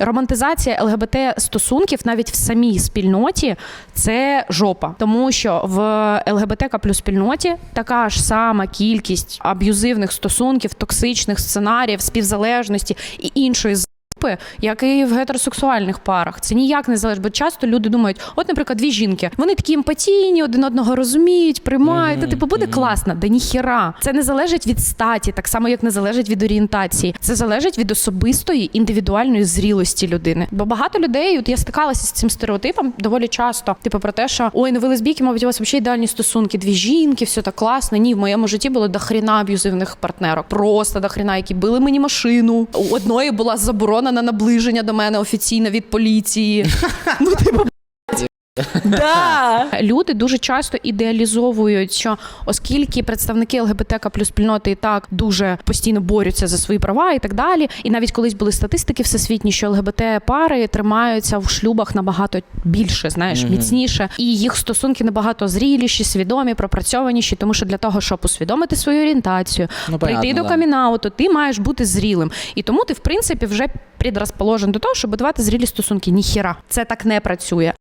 Романтизація ЛГБТ стосунків навіть в самій спільноті це жопа, тому що в ЛГБТК плюс спільноті така ж сама кількість аб'юзивних стосунків, токсичних сценаріїв, співзалежності і іншої з**пи, як і в гетеросексуальних парах. Це ніяк не залежить, бо часто люди думають, от, наприклад, дві жінки, вони такі емпатійні, один одного розуміють, приймають. Та типу буде класно, да ніхіра. Це не залежить від статі, так само як не залежить від орієнтації. Це залежить від особистої індивідуальної зрілості людини. Бо багато людей, от я стикалася з цим стереотипом доволі часто. Типу про те, що ой, ну ви лесбійки, мабуть, у вас взагалі ідеальні стосунки, дві жінки, все так класно. Ні, в моєму житті було до хріна аб'юзивних партнерок. Просто до хріна, які били мені машину. У одної була заборона на наближення до мене офіційно від поліції. Ну, типу, Да. Люди дуже часто ідеалізовують, що оскільки представники ЛГБТК плюс спільноти і так дуже постійно борються за свої права і так далі. І навіть колись були статистики всесвітні, що ЛГБТ пари тримаються в шлюбах набагато більше, знаєш, міцніше, і їх стосунки набагато зріліші, свідомі, пропрацьованіші, тому що для того, щоб усвідомити свою орієнтацію, Ну, прийти понятно, до да. камінауту, ти маєш бути зрілим. І тому ти, в принципі, вже предрозположен до того, щоб будувати зрілі стосунки. Ніхіра. Це так не працює.